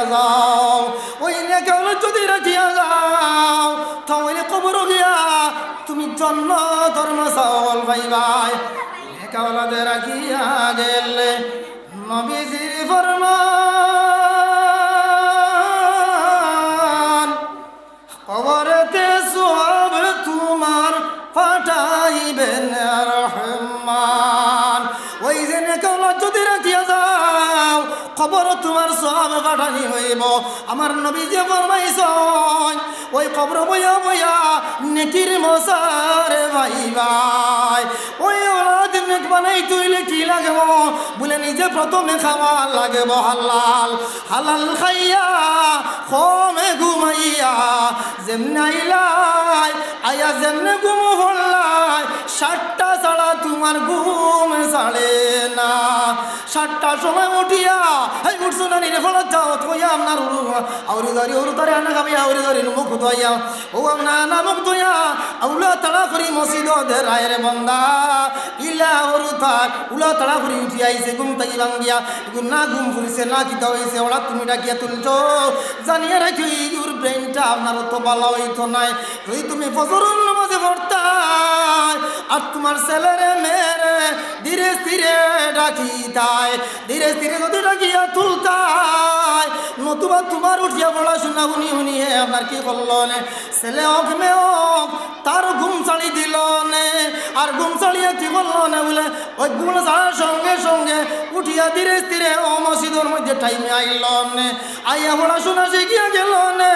রাখিয়া যাও ওই নেকাওয়ালা যদি রাখিয়া যাও তাহলে কবর গিয়া তুমি জন্ম, ধর্ম চাওয়াল পাইবাই। নেকাওয়ালাদের রাখিয়া গেলে নবীজির ফরমান। কবরেতে সব তোমার পাঠাইবেন রহমান। ওই যে নেকাওয়ালা যদি রাখিয়া খবর তোমার সব পাঠানি হইব। আমার নবী যে ফরমাইছ ওই কবর বইয়া বইয়া নেকির মশারে ভাই ভাই। ওই ওলাদ নেক বানাই তুইলে কি লাগব? বলে নিজে প্রথমে খাওয়া লাগব হালাল। হালাল খাইয়া কমে ঘুমাইয়া যেমনে আইলাই, আয়া যেমনে ঘুম হল্লাই, সাতটা ছাড়া তোমার ঘুম ছাড়ে না। সাতটার সময় উঠিয়া ফলত যাও তুই আপনার আউরি ধরি উরু ধরে আনা খাবি আউরি ধরি মুখ ধোয়া ও আমনা না মুখ ধোয়া আউলা তাড়া করি মসজিদ দে রায়ের বন্দা ইলা ওরু থাক উলা তাড়া করি উঠি আইছে ঘুম তাই ভাঙ্গিয়া এগুলো না ঘুম ফুরিছে না কিতা হয়েছে ওরা তুমি ডাকিয়া তুলছো জানিয়ে রাখি ইউর ব্রেনটা আপনার তো ভালো হইতো নাই যদি তুমি ফজরুল নামাজে পড়তাই আর তোমার ছেলেরে মেয়েরে ধীরে স্থিরে ডাকি তাই ধীরে স্থিরে যদি ডাকিয়া তুলতাই। নতুবা তোমার উঠিয়া পড়াশোনা উনি উনি হে, আপনার কি করল নে ছেলে হোক, মেয়ে হোক, তার ঘুম ছাড়ি দিল নে। আর ঘুম ছাড়িয়ে কি করল না বলে? ওই ঘুম ছাড়ার সঙ্গে সঙ্গে উঠিয়া ধীরে স্থিরে ও মসজিদের মধ্যে টাইমে আইল নে। আইয়া পড়াশোনা শিখিয়া গেল নে।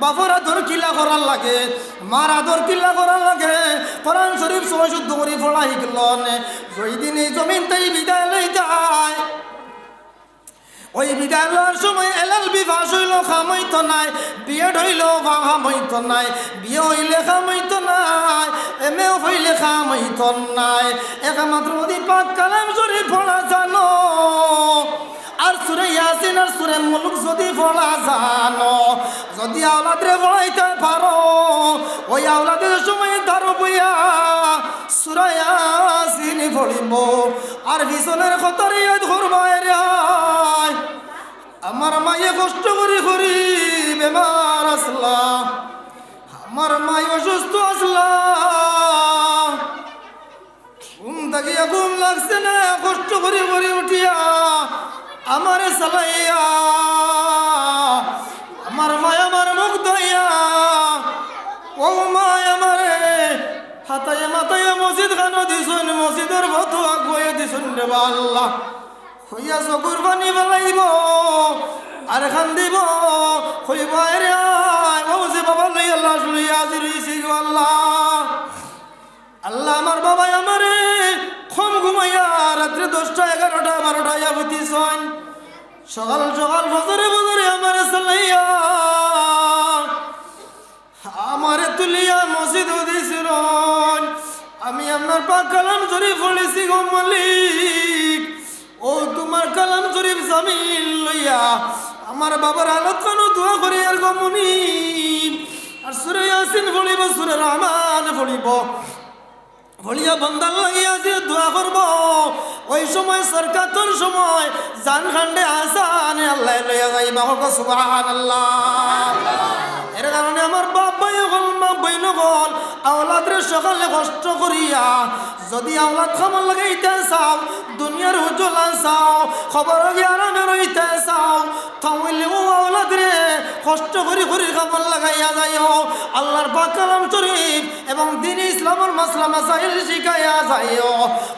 বাপর আদর কিলা করার লাগে, মার আদর কিলা করার লাগে। কোরআন শরীফ সময় শুদ্ধ করে পড়া শিখল নে। ওই দিন জমিন তাই বিদায় লই যায় ওই বিদায় লওয়ার সময় এলাল বিভাস হইল খামইতো নাই। বিয়ে হইল তো নাই। বিয়ে হইলে খামইতো নাই। এমেও হইলে খামইতো নাই। একমাত্র যদি পাক কালাম শরীফ পড়া জানো আর সুরে ইয়াসিন আর সুরে, মুলুক যদি পড়া জানো, যদি আওলাদরে পড়াইতে পারো, ওই আওলাদের সময় তার বইয়া, সুরা ইয়াসিন আর ভীষণের খতর করবাই আমার মায়ে কষ্ট করি করি বেমার আসলা। আমার মাই অসুস্থ আসলা। ঘুম থাকিয়া ঘুম লাগছে না, কষ্ট করি করি উঠিয়া আমারে চালাইয়া আমার মায় আমার মুখ ধইয়া, ও মায় আমারে হাতায় মাতায় মসজিদ খানো দিছুন, মসজিদের ভতু আগুয়ে দিছুন রে আল্লাহ। হইয়া চকুর পানি পেলাইব আর খান দিব হইব রে ও বাবা লই আল্লাহ শুনিয়া আজি রইছি আল্লাহ। আল্লাহ আমার বাবা আমারে কম ঘুমাইয়া রাত্রে দশটা, এগারোটা, বারোটা যাবতি সন সকাল সকাল বছরে বছরে আমারে চালাইয়া আমারে তুলিয়া মসজিদ দিছিল। আমি আপনার পাক কালাম শরীফ পড়েছি গো মালিক। ও তোমার কালাম শরীফ জামিল লইয়া আমার বাবার হালত কানো দোয়া করে আর গো মুনি আর সুরে ইয়াসিন পড়িব, সুরে রহমান পড়িব। ভলিয়া বন্দার লাগিয়া যে দোয়া করব, ওই সময় সরকার তোর সময় জান খান্ডে আসান আল্লাহ লইয়া যাইবা হোক সুবাহান আল্লাহ হল আওলাদের সকালে কষ্ট করিয়া যদি আওলাদ খামার লাগাইতে চাও, দুনিয়ার হুজলা চাও খবর আরামে রইতে চাও তাহলে ও আওলাদ রে কষ্ট করি করি খাবার লাগাইয়া যাইও। আল্লাহর বাকালাম শরীফ এবং দিন ইসলামের মাসলা মাসাইল শিখাইয়া যাইও।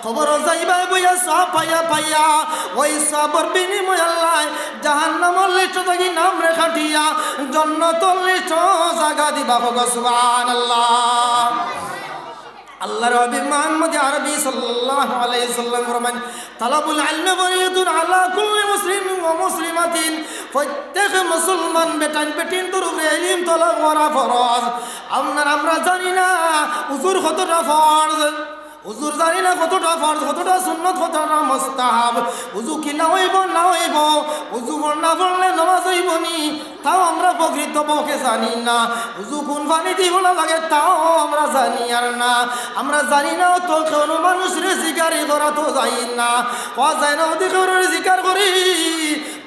খবর যাইবা বইয়া সব পাইয়া পাইয়া, ওই সবর বিনিময় আল্লাহ জাহান্নামর লিষ্ট থাকি নাম রেখা দিয়া জন্নতর লিষ্ট জাগা দিবা হোক আল্লাহর অভিমান মধ্যে আরবি সাল্লাল্লাহু আলাইহি সাল্লাম ফরমান তালাবুল ইলম ফরিয়াতুন আলা কুল্লি মুসলিম ওয়া মুসলিমাতিন প্রত্যেক মুসলমান বেটান বেটিন তোর উপরে ইলম তলব করা ফরজ। আমরা আমরা জানি না উজুর কতটা ফরজ। হুজুর জানি না কতটা ফরজ, কতটা সুন্নত, কতটা মোস্তাহাব। উজু কি না হইব না হইব উজু না পড়লে নমাজ হইব নি? তাও আমরা প্রকৃত পক্ষে জানি না। উজু কোন পানি দিব লাগে তাও আমরা জানি আর না। আমরা জানি না তো কোনো মানুষের শিকারি করা তো যাই না। কয়া যায় না ওদিকে শিকার করি।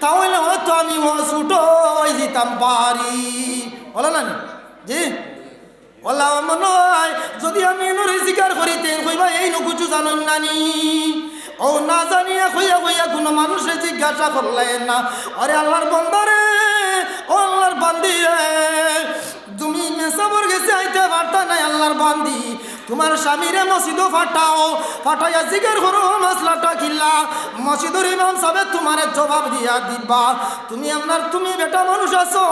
তাহলে হয়তো আমি ও ছুটো দিতাম পারি। বলো না? জি? ওলা মনে যদি আমি এনুরে স্বীকার করিতে কইবা এই নকুচু জানুন নানি ও না জানিয়া হইয়া হইয়া কোনো মানুষের জিজ্ঞাসা করলেন না। আরে আল্লাহর বন্দারে, ও আল্লাহর বান্দি তুমি মেসাবর গেছে, আইতে পারতা নাই আল্লাহর বান্দি। তোমার স্বামীরে মসজিদও ফাটাও। ফাটাইয়া জিজ্ঞার করো, মশলাটা কিল্লা মসজিদুর ইমাম সাহেব তোমার জবাব দিয়া দিবা, তুমি আপনার তুমি বেটা মানুষ আছো,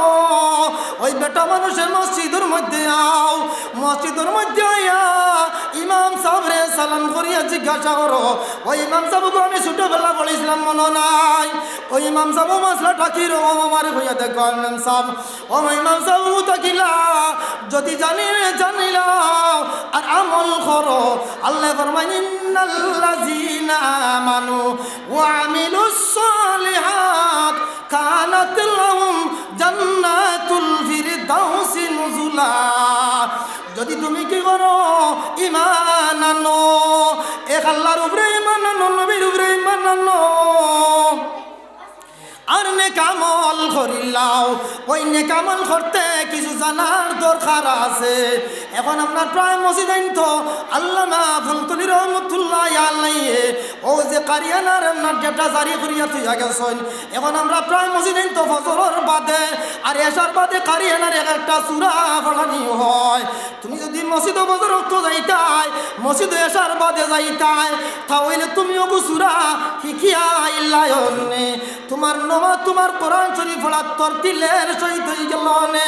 ওই বেটা মানুষের মসজিদের মধ্যে আও। মসজিদের মধ্যে আইয়া ইমাম সাহেবরে সালাম করিয়া জিজ্ঞাসা করো, ওই ইমাম সাহেবকে আমি ছোটবেলা বলেছিলাম, মনে নাই? ওই ইমাম সাহেব, মশলাটা কি রো আমার হইয়া দেখো, ইমাম সাহেব? ও ইমাম সাহেব তাকিলা যদি জানি, জানিলাম। আর আমল করো। আল্লাহ ফরমান ইন্নাল্লাযীনা আমানু ওয়া আমিলুস সালিহাত কানাত লাহুম জান্নাতুল ফিরদাউসি নুজুলা। যদি তুমি কি করো? ইমান আনো। এক আল্লাহর উপরে ইমান আনো, নবীর উপরে ইমান আনো। আর নেকামল করিলাও। ওই নেকামল করতে কিছু জানার দরকার আছে। এখন আপনার প্রায় মসজিদ আইন তো আল্লামা ফুলতুলি রহমতুল্লাহ আল্লাহে ও যে কারিয়ানার আপনার ডেটা জারি করিয়া তুই গেছেন। এখন আমরা প্রায় মসজিদ আইন তো ফজরের বাদে আর এসার বাদে কারিয়ানার এক একটা চূড়া ফলানি হয়। তুমি যদি মসজিদ বজর তো যাইতাই, মসজিদ এসার বাদে যাইতাই, তাহলে তুমিও গুসুরা শিখিয়া ইল্লায়নে। তোমার নমা তোমার কোরআন শরীফ তোর তিলের সহিত গেল নে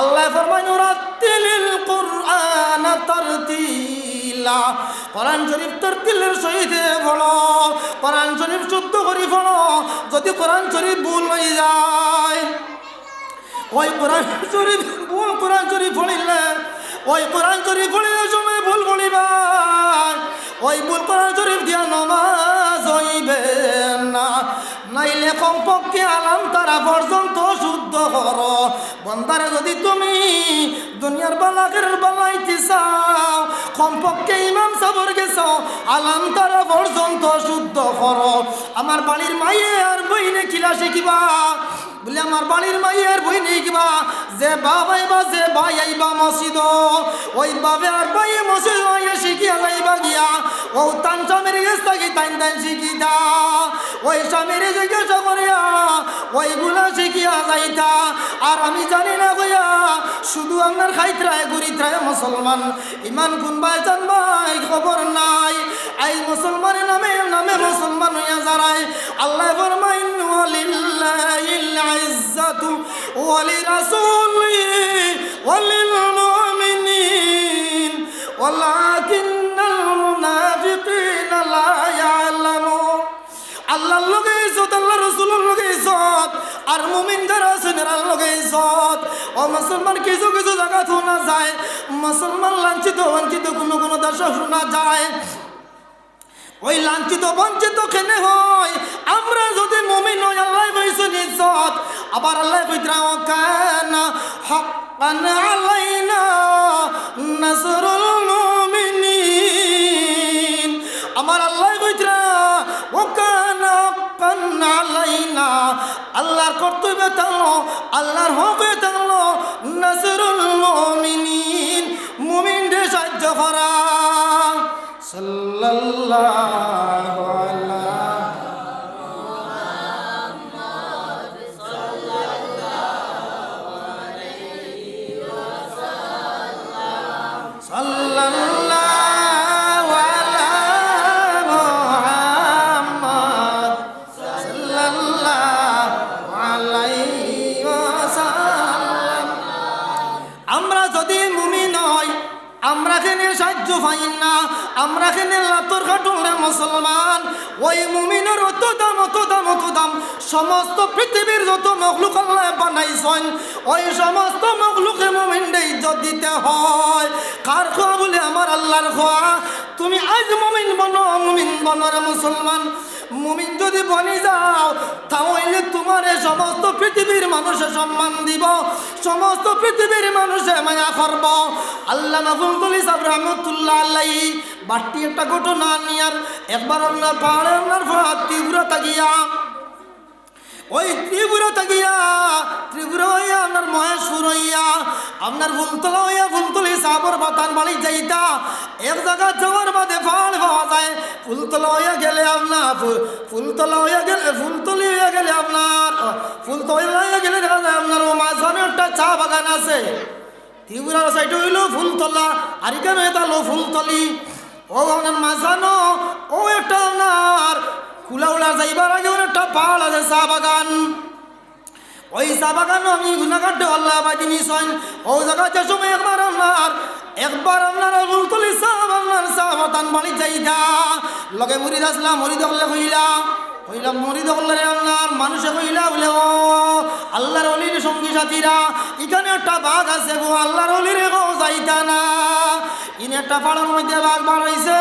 আল্লাহ ফরমাইন, রাত্তিলিল কোরআন তারতিলা। কোরআন শরীফ তোর তিলের সহিত পড়ো কোরআন শরীফ শুদ্ধ করি পড়ো যদি কোরআন শরীফ ভুল হয়ে যায়। ওই কোরআন শরীফ, ভুল কোরআন শরীফ পড়িলে ওই কোরআন শরীফ পড়িলে সময় ভুল পড়িবা ওই ভুল কোরআন শরীফ দিয়া নমাজ কমপক্ষে আলাম তারা পর্যন্ত শুদ্ধ কর বন্দারে যদি তুমি দুনিয়ার বালাকের বালাইতে চাও, কমপক্ষে ইমাম সাবর গেছ, আলাম তারা পর্যন্ত শুদ্ধ কর আমার বাড়ির মাইয়ে আর বইনে খিলা শিখিবা বলে, আমার বাড়ির মাইয়ের বই নিয়ে কিবা যে বাবা আইবা যে ভাই আইবা মসজিদ, ওই বাবে আর ভাই মসজিদ আইয়া শিখিয়া যাইবা গিয়া, ও তান স্বামীর গেছ থাকি তাইন তাইন শিখি দা ওই স্বামীর জিজ্ঞাসা করিয়া, ওইগুলা শিখিয়া যাইতা। আর আমি জানি না কইয়া, শুধু আপনার খাইত্রায় গুরিত্রায় মুসলমান। ইমান কোন ভাই জান ভাই, খবর নাই। এই মুসলমানের নামে নামে মুসলমান হইয়া যারাই আল্লাহ ফরমাইন, ওয়ালিল্লাহিল ইজ্জাতু ওয়ালিরাসূলিহি ওয়ালিলমুমিনিন ওয়ালাকিন্নাল মুনাফিকিনা লা ইয়ালামুন আল্লাহর লগে ইজ্জত আল্লাহ রসুলের লগে ইজ্জত, আর মুমিন যারা আছেন এরার লগে ইজ্জত। ও মুসলমান কিছু কিছু জায়গা শোনা যায়, মুসলমান লাঞ্ছিত বঞ্চিত কোনো কোনো দেশে শোনা যায়। ওই লাঞ্ছিত, বঞ্চিত কেনে হয়? আমরা যদি মুমিন হই, আল্লাহ কইছেন ইজ্জত আবার আল্লাহ কইতরা কান হাক্কান আলাইনা নাসরুল মুমিনিন। আমার আল্লাহ কইতরা ও কান হাক্কান আলাইনা। আল্লাহর কর্তব্য থাকল, আল্লাহর হকে থাকল নাসরুল মুমিনিন। সাল্লাল্লাহু আমরা খেনে লাতর কাটুলে মুসলমান, ওই মুমিনের অত দাম অত দাম অত দাম সমস্ত পৃথিবীর যত মখলুক আল্লাহ বানাইছেন, ওই সমস্ত মখলুকে মুমিনকে ইজ্জত দিতে হয়। কার খোয়া বলে? আমার আল্লাহর খোয়া। তুমি আজ মুমিন বনো মুমিন বনো রে মুসলমান। মুমিন যদি বনি যাও, তাহলে তোমার সমস্ত পৃথিবীর মানুষে সম্মান দিব। সমস্ত পৃথিবীর মানুষে মায়া করব। আল্লাহ মাহফুল ইসাব রহমতুল্লাহ আল্লাহ বাট্টি একটা ঘটনা নিয়ার একবার আপনার পাহাড়ে আপনার তীব্রতা গিয়া, ওই ত্রিপুরা থাকিয়া ত্রিপুরা হইয়া আপনার মহেশপুর হইয়া, আপনার ফুলতলা হইয়া ফুলতলি সাবর বাতান বাড়ি যাইতা, এক জায়গা যাওয়ার বাদে ফাল পাওয়া যায়। ফুলতলা হইয়া গেলে আপনার ফুলতলা হইয়া গেলে ফুলতলি হইয়া গেলে আপনার, ফুলতলা হইয়া গেলে দেখা যায় আপনার ও মাঝখানে একটা চা বাগান আছে। ত্রিপুরার সাইডে হইল ফুলতলা, আর এখানে এটা হলো ফুলতলি। ও আপনার মাঝানো, ও একটা আপনার কুলা উলা যাইবার আগে একটা পাহাড় আছে চা বাগান। ওই চা বাগানও আমি গুনাঘাটে আল্লাহ বাজি নিছেন ও জায়গা যে সময় একবার আপনার একবার আপনার ফুলতলি চা আপনার চা বাগান বাড়ি যাইতা লগে মুড়ি আসলাম মুড়ি দেখলে কইলা কইলা মুড়ি দেখলে আপনার মানুষে কইলা বলে, ও, আল্লাহর অলির সঙ্গী সাথীরা, এখানে একটা বাঘ আছে গো, আল্লাহর অলির গো যাইতা না। ইন একটা পাড়ার মধ্যে বাঘ বাড়াইছে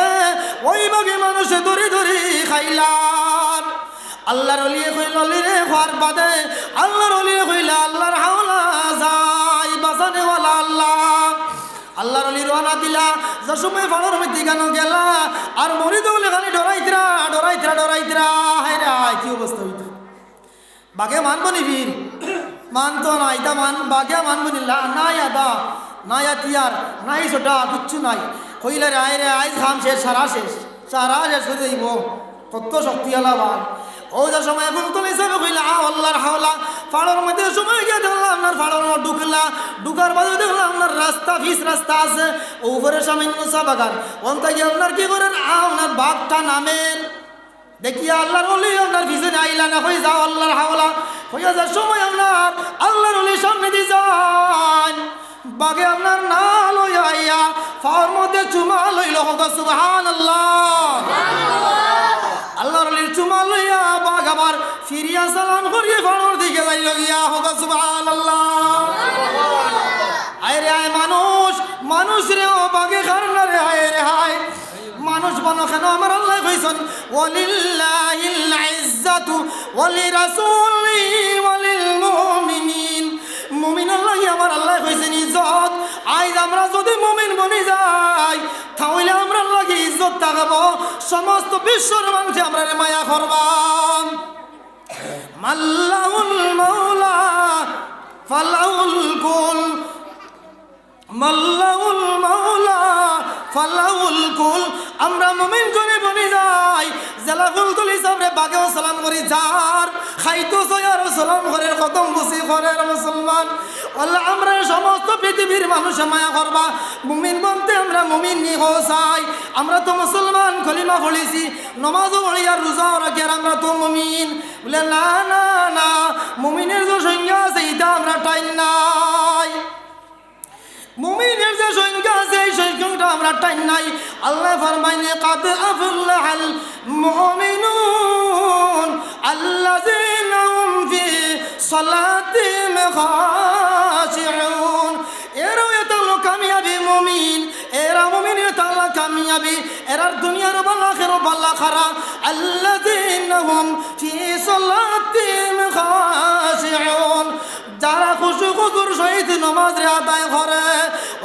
ওই বাঘে মানুষে ধরে ধরে খাইলাম। আল্লাহর অলিয়ে কইল অলিরে হওয়ার বাদে আল্লাহর অলিয়ে কইলা, আল্লাহর হাওলা যাই বাঁচানেওয়ালা আল্লাহ। আল্লাহর অলি রওনা দিলা যে সময় পাড়ার মধ্যে কেন গেলা? আর মরি দৌলে খালি ডরাইতরা ডরাইতরা ডরাইতরা হাই রে কি অবস্থা হইতো বাঘে মানবো নি বীর? মানতো না ইতা মান, বাঘে মানবো নি লা- নাই আদা নাই আতিয়ার নাই ছোটা কিচ্ছু নাই। কইলে রে আয় রে আই খাম শেষ, সারা শেষ। সারা শেষ হয়ে যাইব। কত শক্তি আলা বাঘ ও যা সময় এখন তুমি হিসাবে কইলা আ আল্লাহর হাওলা। ফাড়ার মধ্যে সময় গিয়ে দেখলাম আপনার ফাড়ার মধ্যে ঢুকলা। ঢুকার বাদে দেখলাম আপনার রাস্তা, ফিস রাস্তা আছে। উপরে সামান্য চা বাগান। ওনটা গিয়ে আপনার কি করেন? আ আপনার বাঘটা নামেন। দেখি আল্লাহর অলি আপনার পিছনে আইলা না হয়ে যাও আল্লাহর হাওলা। হয়ে যার সময় আপনার আল্লাহর অলির সামনে দিয়ে যান। বাগে আপনার না লইয়া ফাওয়ার মধ্যে চুমা লইল হত সুবহান আল্লাহ আল্লাহর চুমা লইয়া বাঘ আবার ফিরিয়া সালাম করিয়ে ফাড়োর দিকে যাইল গিয়া হত সুবহান আল্লাহ আয় রে আয় মানুষ মানুষ রে ও বাগে খারনা রে হায় রে হায় মানুষ বনো কেন আমার আল্লাহ কইছেন, ওয়ালিল্লাহিল ইজ্জাতু ওয়ালি রাসূলি আমার আল্লাহ হয়েছেন ইজ্জত। আজ আমরা যদি মোমেন বনে যাই, তাহলে আমরা লাগে ইজ্জত থাকব সমস্ত বিশ্বর মানুষ আমরা মায়া করবান মাল্লাউল মাওলা ফালাউল কুল মাল্লাউল মাওলা, ফালাউল কুল। আমরা মুমিন জনে বনি যাই জেলা ফুল তুলি সামনে বাগেও সালাম করি। যার খাইতো সয়ার সালাম করে কদম বসি করে মুসলমান। আল্লাহ আমরা সমস্ত পৃথিবীর মানুষে মায়া করবা। মুমিন বলতে আমরা মুমিন নি চাই। আমরা তো মুসলমান খলিমা পড়েছি। নমাজও পড়ি আর রোজাও রাখি আর আমরা তো মুমিন। বলে, না না না, মুমিনের যে সংজ্ঞা আছে, এটা আমরা টাইম নাই। মুমিনের যে সংখ্যা আছে এই সংখ্যাটা আমরা টাইম নাই। আল্লাহ ফরমাইনে, কাদ আফলাহাল মুমিনুন আল্লাযীনা হুম ফি সালাতিহিম খাশিউন। এরাও এত লোক কামিয়াবি মুমিন, এরা মুমিন তাআলা কামিয়াবি এরার দুনিয়ার বালা, আখিরার বালা খারা আল্লাযীনা হুম ফি সালাতিহিম খাশিউন। যারা খুশু খুশুর সহিত নমাজ রে আদায় করে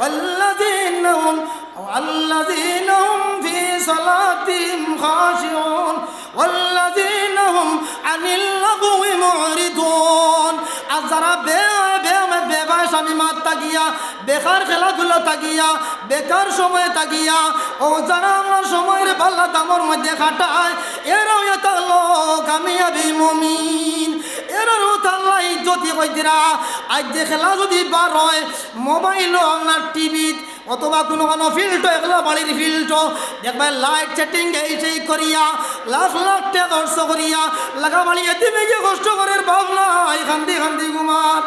والذين هم والذين هم في صلاتهم خاشعون والذين هم عن اللغو معرضون আর যারা বে বে বেবাস আমি মাত তাকিয়া বেকার খেলাধুলা তাকিয়া বেকার সময় তাকিয়া ও যারা আমার সময়ের পাল্লা দামর মধ্যে খাটায় এরাও এত লোক আমি আবি মমিন এরারও তাল্লা ইজ্জতি কইদিরা আজ যে খেলা যদি বার হয় মোবাইল আপনার টিভিত অথবা কোনো কোনো ফিল্ড এগুলো বাড়ির ফিল্ড দেখবে লাইট সেটিং এই সেই করিয়া, লাখ লাখ টাকা খরচ করিয়া লাগা বাড়িয়ে দিবে যে কষ্ট করে ভাবনা খান্দি খান্দি কুমার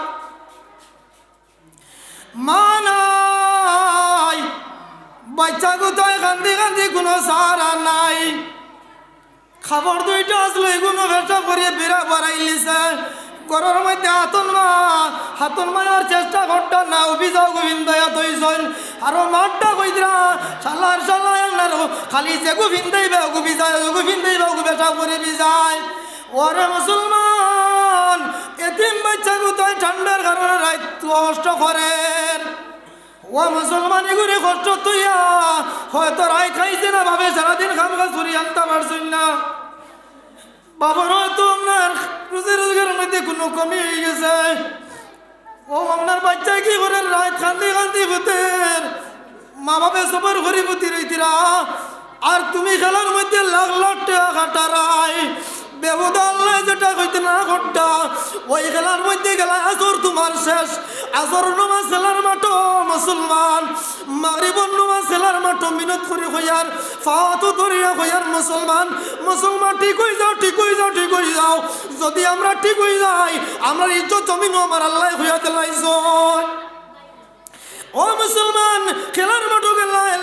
মানাই বাচ্চা কোথায় কান্দি কান্দি কোনো সারা নাই। খাবার দুইটা আসলে কোনো ব্যবসা করিয়ে বিরা বাড়াইলিছে ঘরের মধ্যে হাতন মা, হাতন মায়ার চেষ্টা করটা না অভিযোগ গোবিন্দ তৈছন আরও মাঠটা কইদিরা সালার আপনার খালি যে গোবিন্দ দেবে গুবি যায় গোবিন্দ দেবে গু ব্যবসা করে বিজায়। ওরে মুসলমান এতিম বাচ্চা কোথায় ঠান্ডার কারণে রাত কষ্ট করেন। ও মুসলমান এগুলি কষ্ট তুইয়া, হয়তো রায় খাইছে না ভাবে সারাদিন খাম খা চুরি আনতে পারছেন না বাবার হয়তো আপনার রুজি রোজগারের মধ্যে কোনো কমি গেছে? ও, আপনার বাচ্চা কি করে রাত কান্দি কান্দি ভূতের মা বাপে সবার ঘরে ভূতি রইতিরা। আর তুমি খেলার মধ্যে লাখ লাখ টাকা কাটারাই বেহুদা আল্লাহ যেটা কইতে না ঘটটা, ওই খেলার মধ্যে গেলা আসর তোমার শেষ। আসর নমাজ খেলার মাঠো মুসলমান। মাগরিবন নমাজ খেলার মাঠো মিনত করে হইয়ার ফাওয়াতো ধরিয়া হইয়ার মুসলমান। মুসলমান ঠিক হয়ে যাও, ঠিক হয়ে যাও, ঠিক হয়ে যাও। যদি আমরা ঠিক হয়ে যাই, আমরা ইজ্জত জমিন আমার আল্লাহ হইয়া দিলাইছ। ও মুসলমান, খেলার মাঠো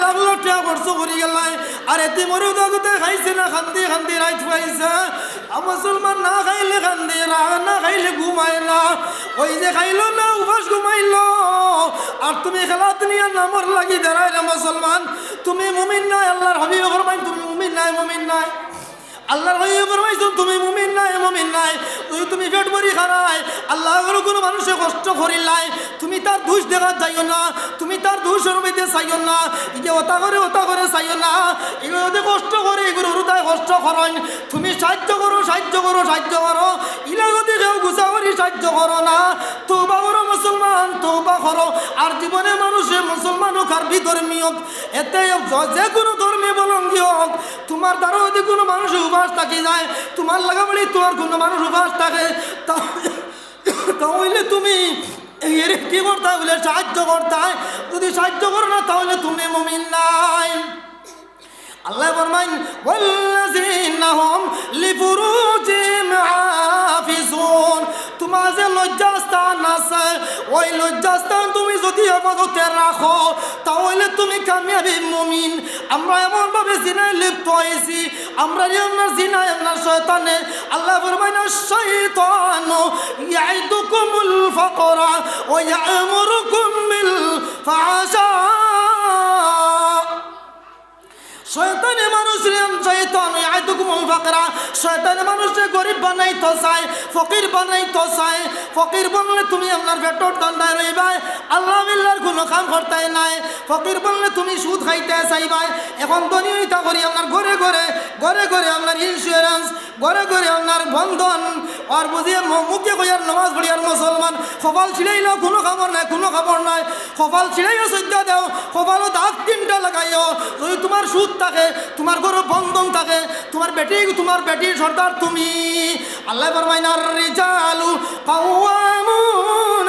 লাখ টাকা খরচ করি গেলাই আর এটি মরে দাগুতে খাইছে না, খান্দি খান্দি রাইত পাইছে মুসলমান না খাইলে খান্দি না খাইলে ঘুমায় না। ওই যে খাইলো না, উপাস ঘুমাইলো। আর তুমি খেলাত নিয়ে নামর লাগি দাঁড়াই না মুসলমান। তুমি মুমিন নাই আল্লাহর হাবিব তুমি মুমিন নাই মুমিন নাই আল্লাহর হাবিব ফরমাইছো তুমি মুমিন নাই মুমিন নাই। তুই তুমি পেট ভরি খারাই। আল্লাহ কোনো মানুষে কষ্ট করিলাই তুমি তার দোষ দেখা যাইও না। তুমি তার দোষের মধ্যে চাইও না। এই যে ওটা করে ওটা করে চাইও না। এগুলো কষ্ট করে, এগুলো হৃদয় কষ্ট করেন। তুমি সাহায্য করো সাহায্য করো সাহায্য করো। ইলা যদি কেউ গুছা করি সাহায্য করো না তৌবা করো মুসলমান তৌবা করো। আর জীবনে মানুষে মুসলমান হোক আর বিধর্মী হোক এতে যে কোনো ধর্মে বলঙ্গি হোক, তোমার দ্বারা যদি কোনো মানুষ উপাস থাকে যায়, তোমার লাগা বলি তোমার কোনো মানুষ উপাস থাকে, তাহলে তুমি এর কি করতে বলে সাহায্য করতে। যদি সাহায্য করো না, তাহলে তুমি মমিন নাই আল্লাহ বলমাইন ওয়াল্লাযিনা ওই লজ্জাস্থান তুমি যদি হেফাজতে রাখো, তাহলে তুমি কামিয়াবি মমিন। আমরা এমনভাবে জিনায় লিপ্ত হয়েছি, আমরা আপনার জিনায় আপনার শয়তানে। আল্লাহ বলবেন শৈতান ইয়াইদুকুমুল ফাকরা ওয়া ইয়ামুরুকুম বিল ফাহশা শয়তানে মানুষের শয়তান আইতুকুমুল ফাকরা। শয়তানে মানুষকে গরিব বানাইতো চায় ফকির বানাইতো চায় ফকির বললে তুমি আপনার পেটর ঠান্ডায় রইবাই। আল্লাহ বিল্লার কোনো কাম করতে নাই। ফকির বললে তুমি সুদ খাইতে চাইবাই। এখন দনিয়তা করি আপনার ঘরে ঘরে ঘরে ঘরে আপনার ইন্স্যুরেন্স ঘরে ঘরে আপনার বন্ধন। আর বুঝিয়ে মুখে কইয়ার নামাজ পড়িয়ার মুসলমান। কপাল ছিড়াইলেও কোনো খবর নাই, কোনো খবর নাই। কপাল ছিড়াইও সজ্জা দেও কপালও দাগ তিনটা লাগাইও। যদি তোমার সুদ থাকে, তোমার গরু বন্ধন থাকে, তোমার বেটি, তোমার বেটির সর্দার তুমি। আল্লাহ বরমাইনার রিজালু কাওয়ামুন